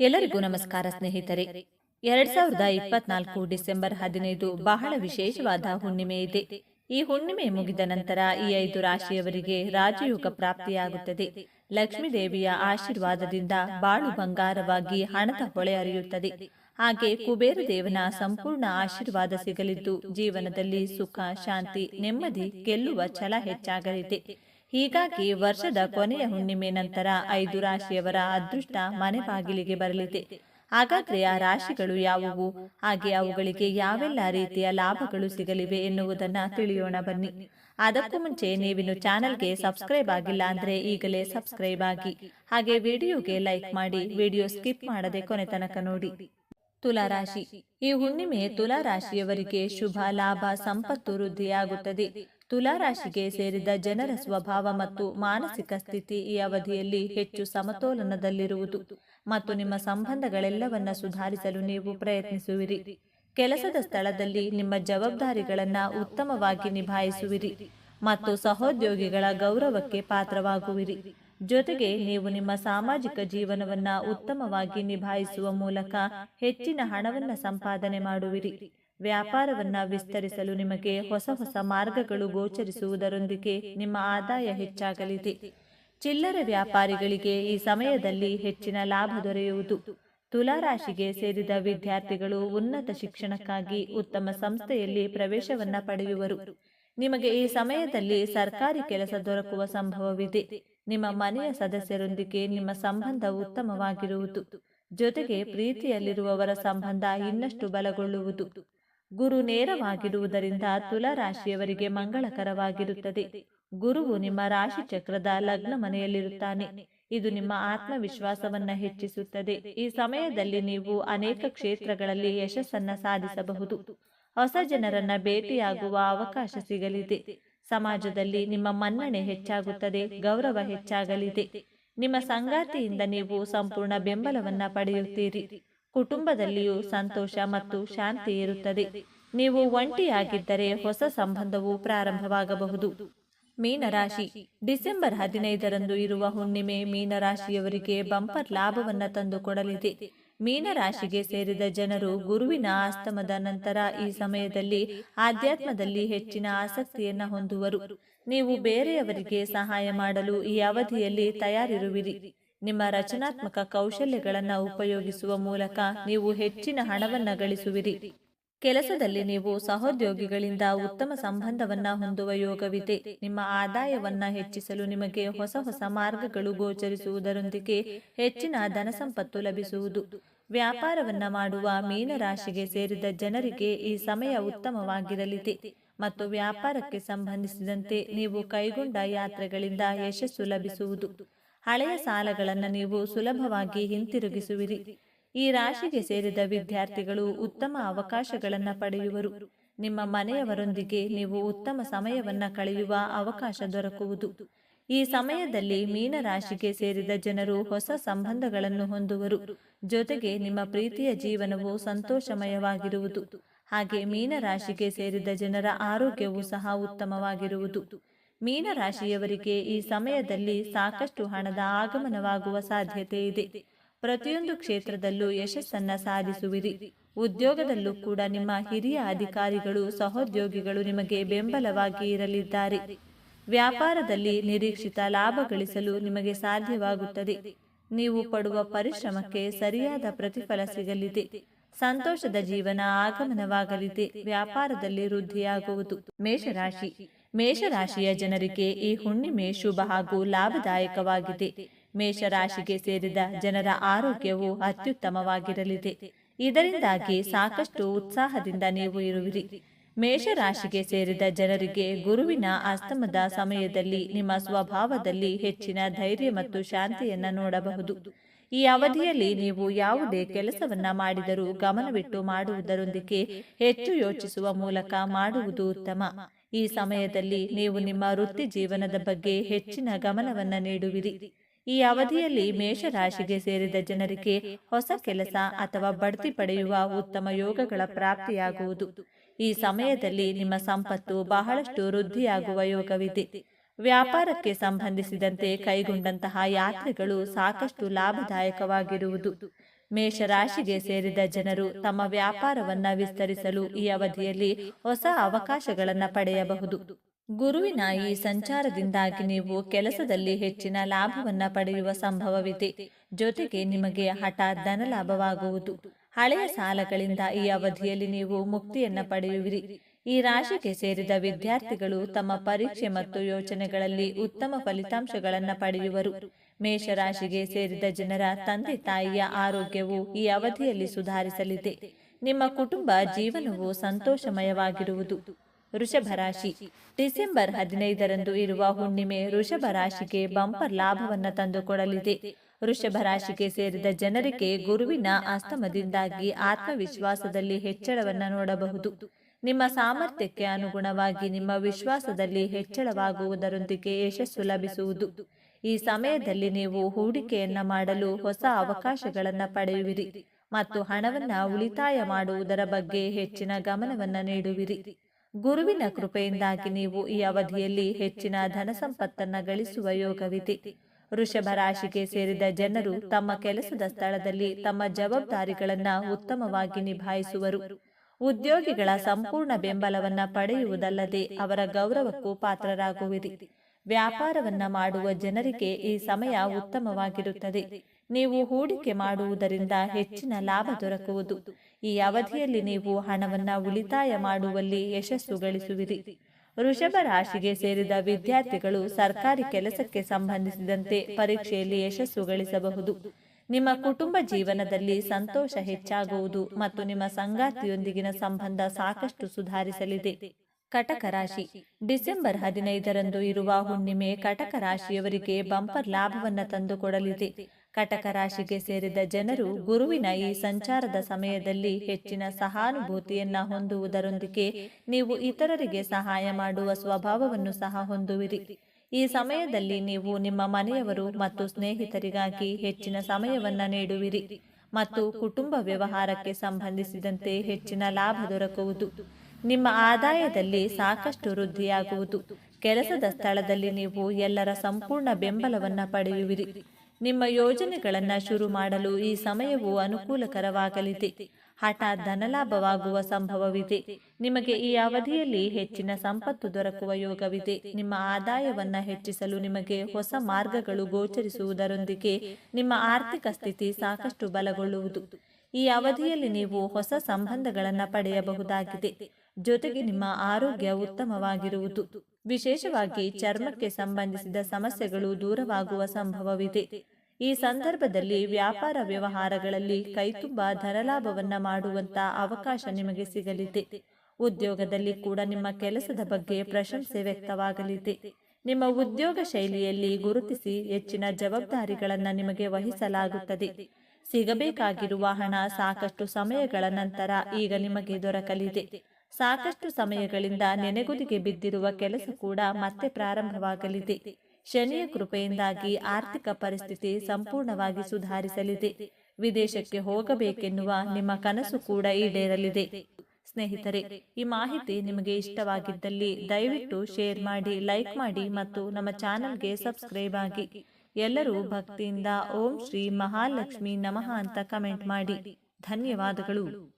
ಎಲ್ಲರಿಗೂ ನಮಸ್ಕಾರ ಸ್ನೇಹಿತರೆ. ಎರಡ್ ಸಾವಿರದ ಇಪ್ಪತ್ನಾಲ್ಕು ಡಿಸೆಂಬರ್ ಹದಿನೈದು ಬಹಳ ವಿಶೇಷವಾದ ಹುಣ್ಣಿಮೆ ಇದೆ. ಈ ಹುಣ್ಣಿಮೆ ಮುಗಿದ ನಂತರ ಈ ಐದು ರಾಶಿಯವರಿಗೆ ರಾಜಯೋಗ ಪ್ರಾಪ್ತಿಯಾಗುತ್ತದೆ. ಲಕ್ಷ್ಮೀ ದೇವಿಯ ಆಶೀರ್ವಾದದಿಂದ ಬಾಳು ಬಂಗಾರವಾಗಿ ಹಣದ ಹೊಳೆ ಹರಿಯುತ್ತದೆ. ಹಾಗೆ ಕುಬೇರ ದೇವನ ಸಂಪೂರ್ಣ ಆಶೀರ್ವಾದ ಸಿಗಲಿದ್ದು ಜೀವನದಲ್ಲಿ ಸುಖ, ಶಾಂತಿ, ನೆಮ್ಮದಿ ಗೆಲ್ಲುವ ಛಲ ಹೆಚ್ಚಾಗಲಿದೆ. ಹೀಗಾಗಿ ವರ್ಷದ ಕೊನೆಯ ಹುಣ್ಣಿಮೆ ನಂತರ ಐದು ರಾಶಿಯವರ ಅದೃಷ್ಟ ಮನೆ ಬಾಗಿಲಿಗೆ ಬರಲಿದೆ. ಹಾಗಾದ್ರೆ ಆ ರಾಶಿಗಳು ಯಾವುವು? ಹಾಗೆ ಅವುಗಳಿಗೆ ಯಾವೆಲ್ಲ ರೀತಿಯ ಲಾಭಗಳು ಸಿಗಲಿವೆ ಎನ್ನುವುದನ್ನ ತಿಳಿಯೋಣ ಬನ್ನಿ. ಅದಕ್ಕೂ ಮುಂಚೆ ನೀವಿನ್ನು ಚಾನೆಲ್ಗೆ ಸಬ್ಸ್ಕ್ರೈಬ್ ಆಗಿಲ್ಲ ಅಂದ್ರೆ ಈಗಲೇ ಸಬ್ಸ್ಕ್ರೈಬ್ ಆಗಿ. ಹಾಗೆ ವಿಡಿಯೋಗೆ ಲೈಕ್ ಮಾಡಿ ವಿಡಿಯೋ ಸ್ಕಿಪ್ ಮಾಡದೆ ಕೊನೆ ತನಕ ನೋಡಿ. ತುಲಾರಾಶಿ ಈ ಹುಣ್ಣಿಮೆ ತುಲಾರಾಶಿಯವರಿಗೆ ಶುಭ ಲಾಭ ಸಂಪತ್ತು ವೃದ್ಧಿಯಾಗುತ್ತದೆ. ತುಲಾರಾಶಿಗೆ ಸೇರಿದ ಜನರ ಸ್ವಭಾವ ಮತ್ತು ಮಾನಸಿಕ ಸ್ಥಿತಿ ಈ ಅವಧಿಯಲ್ಲಿ ಹೆಚ್ಚು ಸಮತೋಲನದಲ್ಲಿರುವುದು ಮತ್ತು ನಿಮ್ಮ ಸಂಬಂಧಗಳೆಲ್ಲವನ್ನ ಸುಧಾರಿಸಲು ನೀವು ಪ್ರಯತ್ನಿಸುವಿರಿ. ಕೆಲಸದ ಸ್ಥಳದಲ್ಲಿ ನಿಮ್ಮ ಜವಾಬ್ದಾರಿಗಳನ್ನು ಉತ್ತಮವಾಗಿ ನಿಭಾಯಿಸುವಿರಿ ಮತ್ತು ಸಹೋದ್ಯೋಗಿಗಳ ಗೌರವಕ್ಕೆ ಪಾತ್ರವಾಗುವಿರಿ. ಜೊತೆಗೆ ನೀವು ನಿಮ್ಮ ಸಾಮಾಜಿಕ ಜೀವನವನ್ನ ಉತ್ತಮವಾಗಿ ನಿಭಾಯಿಸುವ ಮೂಲಕ ಹೆಚ್ಚಿನ ಹಣವನ್ನ ಸಂಪಾದನೆ ಮಾಡುವಿರಿ. ವ್ಯಾಪಾರವನ್ನ ವಿಸ್ತರಿಸಲು ನಿಮಗೆ ಹೊಸ ಹೊಸ ಮಾರ್ಗಗಳು ಗೋಚರಿಸುವುದರೊಂದಿಗೆ ನಿಮ್ಮ ಆದಾಯ ಹೆಚ್ಚಾಗಲಿದೆ. ಚಿಲ್ಲರೆ ವ್ಯಾಪಾರಿಗಳಿಗೆ ಈ ಸಮಯದಲ್ಲಿ ಹೆಚ್ಚಿನ ಲಾಭ ದೊರೆಯುವುದು. ತುಲಾರಾಶಿಗೆ ಸೇರಿದ ವಿದ್ಯಾರ್ಥಿಗಳು ಉನ್ನತ ಶಿಕ್ಷಣಕ್ಕಾಗಿ ಉತ್ತಮ ಸಂಸ್ಥೆಯಲ್ಲಿ ಪ್ರವೇಶವನ್ನ ಪಡೆಯುವರು. ನಿಮಗೆ ಈ ಸಮಯದಲ್ಲಿ ಸರ್ಕಾರಿ ಕೆಲಸ ದೊರಕುವ ಸಂಭವವಿದೆ. ನಿಮ್ಮ ಮನೆಯ ಸದಸ್ಯರೊಂದಿಗೆ ನಿಮ್ಮ ಸಂಬಂಧ ಉತ್ತಮವಾಗಿರುವುದು. ಜೊತೆಗೆ ಪ್ರೀತಿಯಲ್ಲಿರುವವರ ಸಂಬಂಧ ಇನ್ನಷ್ಟು ಬಲಗೊಳ್ಳುವುದು. ಗುರು ನೇರವಾಗಿರುವುದರಿಂದ ತುಲಾರಾಶಿಯವರಿಗೆ ಮಂಗಳಕರವಾಗಿರುತ್ತದೆ. ಗುರುವು ನಿಮ್ಮ ರಾಶಿ ಚಕ್ರದ ಲಗ್ನ ಮನೆಯಲ್ಲಿರುತ್ತಾನೆ ಇದು ನಿಮ್ಮ ಆತ್ಮವಿಶ್ವಾಸವನ್ನ ಹೆಚ್ಚಿಸುತ್ತದೆ. ಈ ಸಮಯದಲ್ಲಿ ನೀವು ಅನೇಕ ಕ್ಷೇತ್ರಗಳಲ್ಲಿ ಯಶಸ್ಸನ್ನ ಸಾಧಿಸಬಹುದು. ಹೊಸ ಜನರನ್ನ ಭೇಟಿಯಾಗುವ ಅವಕಾಶ ಸಿಗಲಿದೆ. ಸಮಾಜದಲ್ಲಿ ನಿಮ್ಮ ಮನ್ನಣೆ ಹೆಚ್ಚಾಗುತ್ತದೆ, ಗೌರವ ಹೆಚ್ಚಾಗಲಿದೆ. ನಿಮ್ಮ ಸಂಗಾತಿಯಿಂದ ನೀವು ಸಂಪೂರ್ಣ ಬೆಂಬಲವನ್ನ ಪಡೆಯುತ್ತೀರಿ. ಕುಟುಂಬದಲ್ಲಿಯೂ ಸಂತೋಷ ಮತ್ತು ಶಾಂತಿ ಇರುತ್ತದೆ. ನೀವು ಒಂಟಿಯಾಗಿದ್ದರೆ ಹೊಸ ಸಂಬಂಧವು ಪ್ರಾರಂಭವಾಗಬಹುದು. ಮೀನರಾಶಿ. ಡಿಸೆಂಬರ್ ಹದಿನೈದರಂದು ಇರುವ ಹುಣ್ಣಿಮೆ ಮೀನರಾಶಿಯವರಿಗೆ ಬಂಪರ್ ಲಾಭವನ್ನು ತಂದುಕೊಡಲಿದೆ. ಮೀನರಾಶಿಗೆ ಸೇರಿದ ಜನರು ಗುರುವಿನ ಆಸ್ತಮದ ನಂತರ ಈ ಸಮಯದಲ್ಲಿ ಆಧ್ಯಾತ್ಮದಲ್ಲಿ ಹೆಚ್ಚಿನ ಆಸಕ್ತಿಯನ್ನು ಹೊಂದುವರು. ನೀವು ಬೇರೆಯವರಿಗೆ ಸಹಾಯ ಮಾಡಲು ಈ ಅವಧಿಯಲ್ಲಿ ತಯಾರಿರುವಿರಿ. ನಿಮ್ಮ ರಚನಾತ್ಮಕ ಕೌಶಲ್ಯಗಳನ್ನು ಉಪಯೋಗಿಸುವ ಮೂಲಕ ನೀವು ಹೆಚ್ಚಿನ ಹಣವನ್ನು ಗಳಿಸುವಿರಿ. ಕೆಲಸದಲ್ಲಿ ನೀವು ಸಹೋದ್ಯೋಗಿಗಳಿಂದ ಉತ್ತಮ ಸಂಬಂಧವನ್ನ ಹೊಂದುವ ಯೋಗವಿದೆ. ನಿಮ್ಮ ಆದಾಯವನ್ನ ಹೆಚ್ಚಿಸಲು ನಿಮಗೆ ಹೊಸ ಹೊಸ ಮಾರ್ಗಗಳು ಗೋಚರಿಸುವುದರೊಂದಿಗೆ ಹೆಚ್ಚಿನ ಧನ ಸಂಪತ್ತು ಲಭಿಸುವುದು. ವ್ಯಾಪಾರವನ್ನ ಮಾಡುವ ಮೀನರಾಶಿಗೆ ಸೇರಿದ ಜನರಿಗೆ ಈ ಸಮಯ ಉತ್ತಮವಾಗಿರಲಿದೆ. ಮತ್ತು ವ್ಯಾಪಾರಕ್ಕೆ ಸಂಬಂಧಿಸಿದಂತೆ ನೀವು ಕೈಗೊಂಡ ಯಾತ್ರೆಗಳಿಂದ ಯಶಸ್ಸು ಲಭಿಸುವುದು. ಹಳೆಯ ಸಾಲಗಳನ್ನು ನೀವು ಸುಲಭವಾಗಿ ಹಿಂತಿರುಗಿಸುವಿರಿ. ಈ ರಾಶಿಗೆ ಸೇರಿದ ವಿದ್ಯಾರ್ಥಿಗಳು ಉತ್ತಮ ಅವಕಾಶಗಳನ್ನು ಪಡೆಯುವರು. ನಿಮ್ಮ ಮನೆಯವರೊಂದಿಗೆ ನೀವು ಉತ್ತಮ ಸಮಯವನ್ನು ಕಳೆಯುವ ಅವಕಾಶ ದೊರಕುವುದು. ಈ ಸಮಯದಲ್ಲಿ ಮೀನರಾಶಿಗೆ ಸೇರಿದ ಜನರು ಹೊಸ ಸಂಬಂಧಗಳನ್ನು ಹೊಂದುವರು. ಜೊತೆಗೆ ನಿಮ್ಮ ಪ್ರೀತಿಯ ಜೀವನವು ಸಂತೋಷಮಯವಾಗಿರುವುದು. ಹಾಗೆ ಮೀನರಾಶಿಗೆ ಸೇರಿದ ಜನರ ಆರೋಗ್ಯವು ಸಹ ಉತ್ತಮವಾಗಿರುವುದು. ಮೀನರಾಶಿಯವರಿಗೆ ಈ ಸಮಯದಲ್ಲಿ ಸಾಕಷ್ಟು ಹಣದ ಆಗಮನವಾಗುವ ಸಾಧ್ಯತೆ ಇದೆ. ಪ್ರತಿಯೊಂದು ಕ್ಷೇತ್ರದಲ್ಲೂ ಯಶಸ್ಸನ್ನ ಸಾಧಿಸುವಿರಿ. ಉದ್ಯೋಗದಲ್ಲೂ ಕೂಡ ನಿಮ್ಮ ಹಿರಿಯ ಅಧಿಕಾರಿಗಳು ಸಹೋದ್ಯೋಗಿಗಳು ನಿಮಗೆ ಬೆಂಬಲವಾಗಿ ಇರಲಿದ್ದಾರೆ. ವ್ಯಾಪಾರದಲ್ಲಿ ನಿರೀಕ್ಷಿತ ಲಾಭ ಗಳಿಸಲು ನಿಮಗೆ ಸಾಧ್ಯವಾಗುತ್ತದೆ. ನೀವು ಪಡುವ ಪರಿಶ್ರಮಕ್ಕೆ ಸರಿಯಾದ ಪ್ರತಿಫಲ ಸಿಗಲಿದೆ. ಸಂತೋಷದ ಜೀವನ ಆಗಮನವಾಗಲಿದೆ. ವ್ಯಾಪಾರದಲ್ಲಿ ವೃದ್ಧಿಯಾಗುವುದು. ಮೇಷರಾಶಿ. ಮೇಷರಾಶಿಯ ಜನರಿಗೆ ಈ ಹುಣ್ಣಿಮೆ ಶುಭ ಹಾಗೂ ಲಾಭದಾಯಕವಾಗಿದೆ. ಮೇಷರಾಶಿಗೆ ಸೇರಿದ ಜನರ ಆರೋಗ್ಯವು ಅತ್ಯುತ್ತಮವಾಗಿರಲಿದೆ. ಇದರಿಂದಾಗಿ ಸಾಕಷ್ಟು ಉತ್ಸಾಹದಿಂದ ನೀವು ಇರುವಿರಿ. ಮೇಷರಾಶಿಗೆ ಸೇರಿದ ಜನರಿಗೆ ಗುರುವಿನ ಅಸ್ತಮದ ಸಮಯದಲ್ಲಿ ನಿಮ್ಮ ಸ್ವಭಾವದಲ್ಲಿ ಹೆಚ್ಚಿನ ಧೈರ್ಯ ಮತ್ತು ಶಾಂತಿಯನ್ನ ನೋಡಬಹುದು. ಈ ಅವಧಿಯಲ್ಲಿ ನೀವು ಯಾವುದೇ ಕೆಲಸವನ್ನ ಮಾಡಿದರೂ ಗಮನವಿಟ್ಟು ಮಾಡುವುದರೊಂದಿಗೆ ಹೆಚ್ಚು ಯೋಚಿಸುವ ಮೂಲಕ ಮಾಡುವುದು ಉತ್ತಮ. ಈ ಸಮಯದಲ್ಲಿ ನೀವು ನಿಮ್ಮ ವೃತ್ತಿ ಜೀವನದ ಬಗ್ಗೆ ಹೆಚ್ಚಿನ ಗಮನವನ್ನು ನೀಡುವಿರಿ. ಈ ಅವಧಿಯಲ್ಲಿ ಮೇಷರಾಶಿಗೆ ಸೇರಿದ ಜನರಿಗೆ ಹೊಸ ಕೆಲಸ ಅಥವಾ ಬಡ್ತಿ ಪಡೆಯುವ ಉತ್ತಮ ಯೋಗಗಳ ಪ್ರಾಪ್ತಿಯಾಗುವುದು. ಈ ಸಮಯದಲ್ಲಿ ನಿಮ್ಮ ಸಂಪತ್ತು ಬಹಳಷ್ಟು ವೃದ್ಧಿಯಾಗುವ ಯೋಗವಿದೆ. ವ್ಯಾಪಾರಕ್ಕೆ ಸಂಬಂಧಿಸಿದಂತೆ ಕೈಗೊಂಡಂತಹ ಯಾತ್ರೆಗಳು ಸಾಕಷ್ಟು ಲಾಭದಾಯಕವಾಗಿರುವುದು. ಮೇಷರಾಶಿಗೆ ಸೇರಿದ ಜನರು ತಮ್ಮ ವ್ಯಾಪಾರವನ್ನ ವಿಸ್ತರಿಸಲು ಈ ಅವಧಿಯಲ್ಲಿ ಹೊಸ ಅವಕಾಶಗಳನ್ನು ಪಡೆಯಬಹುದು. ಗುರುವಿನ ಈ ಸಂಚಾರದಿಂದಾಗಿ ನೀವು ಕೆಲಸದಲ್ಲಿ ಹೆಚ್ಚಿನ ಲಾಭವನ್ನ ಪಡೆಯುವ ಸಂಭವವಿದೆ. ಜೊತೆಗೆ ನಿಮಗೆ ಹಠಾತ್ ಧನ ಲಾಭವಾಗುವುದು. ಹಳೆಯ ಸಾಲಗಳಿಂದ ಈ ಅವಧಿಯಲ್ಲಿ ನೀವು ಮುಕ್ತಿಯನ್ನ ಪಡೆಯುವಿರಿ. ಈ ರಾಶಿಗೆ ಸೇರಿದ ವಿದ್ಯಾರ್ಥಿಗಳು ತಮ್ಮ ಪರೀಕ್ಷೆ ಮತ್ತು ಯೋಚನೆಗಳಲ್ಲಿ ಉತ್ತಮ ಫಲಿತಾಂಶಗಳನ್ನು ಪಡೆಯುವರು. ಮೇಷರಾಶಿಗೆ ಸೇರಿದ ಜನರ ತಂದೆ ತಾಯಿಯ ಆರೋಗ್ಯವು ಈ ಅವಧಿಯಲ್ಲಿ ಸುಧಾರಿಸಲಿದೆ. ನಿಮ್ಮ ಕುಟುಂಬ ಜೀವನವು ಸಂತೋಷಮಯವಾಗಿರುವುದು. ವೃಷಭ ರಾಶಿ. ಡಿಸೆಂಬರ್ ಹದಿನೈದರಂದು ಇರುವ ಹುಣ್ಣಿಮೆ ವೃಷಭ ರಾಶಿಗೆ ಬಂಪರ್ ಲಾಭವನ್ನು ತಂದುಕೊಡಲಿದೆ. ವೃಷಭ ರಾಶಿಗೆ ಸೇರಿದ ಜನರಿಗೆ ಗುರುವಿನ ಅಸ್ತಮದಿಂದಾಗಿ ಆತ್ಮವಿಶ್ವಾಸದಲ್ಲಿ ಹೆಚ್ಚಳವನ್ನು ನೋಡಬಹುದು. ನಿಮ್ಮ ಸಾಮರ್ಥ್ಯಕ್ಕೆ ಅನುಗುಣವಾಗಿ ನಿಮ್ಮ ವಿಶ್ವಾಸದಲ್ಲಿ ಹೆಚ್ಚಳವಾಗುವುದರೊಂದಿಗೆ ಯಶಸ್ಸು ಲಭಿಸುವುದು. ಈ ಸಮಯದಲ್ಲಿ ನೀವು ಹೂಡಿಕೆಯನ್ನ ಮಾಡಲು ಹೊಸ ಅವಕಾಶಗಳನ್ನು ಪಡೆಯುವಿರಿ ಮತ್ತು ಹಣವನ್ನ ಉಳಿತಾಯ ಮಾಡುವುದರ ಬಗ್ಗೆ ಹೆಚ್ಚಿನ ಗಮನವನ್ನ ನೀಡುವಿರಿ. ಗುರುವಿನ ಕೃಪೆಯಿಂದಾಗಿ ನೀವು ಈ ಅವಧಿಯಲ್ಲಿ ಹೆಚ್ಚಿನ ಧನ ಸಂಪತ್ತನ್ನ ಗಳಿಸುವ ಯೋಗವಿದೆ ವೃಷಭ ರಾಶಿಗೆ ಸೇರಿದ ಜನರು ತಮ್ಮ ಕೆಲಸದ ಸ್ಥಳದಲ್ಲಿ ತಮ್ಮ ಜವಾಬ್ದಾರಿಗಳನ್ನ ಉತ್ತಮವಾಗಿ ನಿಭಾಯಿಸುವರು. ಉದ್ಯೋಗಿಗಳ ಸಂಪೂರ್ಣ ಬೆಂಬಲವನ್ನ ಪಡೆಯುವುದಲ್ಲದೆ ಅವರ ಗೌರವಕ್ಕೂ ಪಾತ್ರರಾಗುವಿರಿ. ವ್ಯಾಪಾರವನ್ನ ಮಾಡುವ ಜನರಿಗೆ ಈ ಸಮಯ ಉತ್ತಮವಾಗಿರುತ್ತದೆ. ನೀವು ಹೂಡಿಕೆ ಮಾಡುವುದರಿಂದ ಹೆಚ್ಚಿನ ಲಾಭ ದೊರಕುವುದು. ಈ ಅವಧಿಯಲ್ಲಿ ನೀವು ಹಣವನ್ನ ಉಳಿತಾಯ ಮಾಡುವಲ್ಲಿ ಯಶಸ್ಸು ಗಳಿಸುವಿರಿ. ವೃಷಭ ರಾಶಿಗೆ ಸೇರಿದ ವಿದ್ಯಾರ್ಥಿಗಳು ಸರ್ಕಾರಿ ಕೆಲಸಕ್ಕೆ ಸಂಬಂಧಿಸಿದಂತೆ ಪರೀಕ್ಷೆಯಲ್ಲಿ ಯಶಸ್ಸು ಗಳಿಸಬಹುದು. ನಿಮ್ಮ ಕುಟುಂಬ ಜೀವನದಲ್ಲಿ ಸಂತೋಷ ಹೆಚ್ಚಾಗುವುದು ಮತ್ತು ನಿಮ್ಮ ಸಂಗಾತಿಯೊಂದಿಗಿನ ಸಂಬಂಧ ಸಾಕಷ್ಟು ಸುಧಾರಿಸಲಿದೆ. ಕಟಕ ರಾಶಿ. ಡಿಸೆಂಬರ್ ಹದಿನೈದರಂದು ಇರುವ ಹುಣ್ಣಿಮೆ ಕಟಕ ರಾಶಿಯವರಿಗೆ ಬಂಪರ್ ಲಾಭವನ್ನು ತಂದುಕೊಡಲಿದೆ. ಕಟಕ ರಾಶಿಗೆ ಸೇರಿದ ಜನರು ಗುರುವಿನ ಈ ಸಂಚಾರದ ಸಮಯದಲ್ಲಿ ಹೆಚ್ಚಿನ ಸಹಾನುಭೂತಿಯನ್ನ ಹೊಂದುವುದರೊಂದಿಗೆ ನೀವು ಇತರರಿಗೆ ಸಹಾಯ ಮಾಡುವ ಸ್ವಭಾವವನ್ನು ಸಹ ಹೊಂದುವಿರಿ. ಈ ಸಮಯದಲ್ಲಿ ನೀವು ನಿಮ್ಮ ಮನೆಯವರು ಮತ್ತು ಸ್ನೇಹಿತರಿಗಾಗಿ ಹೆಚ್ಚಿನ ಸಮಯವನ್ನ ನೀಡುವಿರಿ ಮತ್ತು ಕುಟುಂಬ ವ್ಯವಹಾರಕ್ಕೆ ಸಂಬಂಧಿಸಿದಂತೆ ಹೆಚ್ಚಿನ ಲಾಭ ದೊರಕುವುದು. ನಿಮ್ಮ ಆದಾಯದಲ್ಲಿ ಸಾಕಷ್ಟು ವೃದ್ಧಿಯಾಗುವುದು. ಕೆಲಸದ ಸ್ಥಳದಲ್ಲಿ ನೀವು ಎಲ್ಲರ ಸಂಪೂರ್ಣ ಬೆಂಬಲವನ್ನ ಪಡೆಯುವಿರಿ. ನಿಮ್ಮ ಯೋಜನೆಗಳನ್ನ ಶುರು ಮಾಡಲು ಈ ಸಮಯವು ಅನುಕೂಲಕರವಾಗಲಿದೆ. ಹಠಾತ್ ಧನಲಾಭವಾಗುವ ಸಂಭವವಿದೆ. ನಿಮಗೆ ಈ ಅವಧಿಯಲ್ಲಿ ಹೆಚ್ಚಿನ ಸಂಪತ್ತು ದೊರಕುವ ಯೋಗವಿದೆ. ನಿಮ್ಮ ಆದಾಯವನ್ನು ಹೆಚ್ಚಿಸಲು ನಿಮಗೆ ಹೊಸ ಮಾರ್ಗಗಳು ಗೋಚರಿಸುವುದರೊಂದಿಗೆ ನಿಮ್ಮ ಆರ್ಥಿಕ ಸ್ಥಿತಿ ಸಾಕಷ್ಟು ಬಲಗೊಳ್ಳುವುದು. ಈ ಅವಧಿಯಲ್ಲಿ ನೀವು ಹೊಸ ಸಂಬಂಧಗಳನ್ನು ಪಡೆಯಬಹುದಾಗಿದೆ. ಜೊತೆಗೆ ನಿಮ್ಮ ಆರೋಗ್ಯ ಉತ್ತಮವಾಗಿರುವುದು. ವಿಶೇಷವಾಗಿ ಚರ್ಮಕ್ಕೆ ಸಂಬಂಧಿಸಿದ ಸಮಸ್ಯೆಗಳು ದೂರವಾಗುವ ಸಂಭವವಿದೆ. ಈ ಸಂದರ್ಭದಲ್ಲಿ ವ್ಯಾಪಾರ ವ್ಯವಹಾರಗಳಲ್ಲಿ ಕೈತುಂಬ ಧನಲಾಭವನ್ನ ಮಾಡುವಂತ ಅವಕಾಶ ನಿಮಗೆ ಸಿಗಲಿದೆ. ಉದ್ಯೋಗದಲ್ಲಿ ಕೂಡ ನಿಮ್ಮ ಕೆಲಸದ ಬಗ್ಗೆ ಪ್ರಶಂಸೆ ವ್ಯಕ್ತವಾಗಲಿದೆ. ನಿಮ್ಮ ಉದ್ಯೋಗ ಶೈಲಿಯಲ್ಲಿ ಗುರುತಿಸಿ ಹೆಚ್ಚಿನ ಜವಾಬ್ದಾರಿಗಳನ್ನು ನಿಮಗೆ ವಹಿಸಲಾಗುತ್ತದೆ. ಸಿಗಬೇಕಾಗಿರುವ ಹಣ ಸಾಕಷ್ಟು ಸಮಯಗಳ ನಂತರ ಈಗ ನಿಮಗೆ ದೊರಕಲಿದೆ. ಸಾಕಷ್ಟು ಸಮಯಗಳಿಂದ ನೆನೆಗುದಿಗೆ ಬಿದ್ದಿರುವ ಕೆಲಸ ಕೂಡ ಮತ್ತೆ ಪ್ರಾರಂಭವಾಗಲಿದೆ. ಶನಿಯ ಕೃಪೆಯಿಂದಾಗಿ ಆರ್ಥಿಕ ಪರಿಸ್ಥಿತಿ ಸಂಪೂರ್ಣವಾಗಿ ಸುಧಾರಿಸಲಿದೆ. ವಿದೇಶಕ್ಕೆ ಹೋಗಬೇಕೆನ್ನುವ ನಿಮ್ಮ ಕನಸು ಕೂಡ ಈಡೇರಲಿದೆ. ಸ್ನೇಹಿತರೆ ಈ ಮಾಹಿತಿ ನಿಮಗೆ ಇಷ್ಟವಾಗಿದ್ದಲ್ಲಿ ದಯವಿಟ್ಟು ಶೇರ್ ಮಾಡಿ ಲೈಕ್ ಮಾಡಿ ಮತ್ತು ನಮ್ಮ ಚಾನಲ್ಗೆ ಸಬ್ಸ್ಕ್ರೈಬ್ ಆಗಿ. ಎಲ್ಲರೂ ಭಕ್ತಿಯಿಂದ ಓಂ ಶ್ರೀ ಮಹಾಲಕ್ಷ್ಮಿ ನಮಃ ಅಂತ ಕಮೆಂಟ್ ಮಾಡಿ. ಧನ್ಯವಾದಗಳು.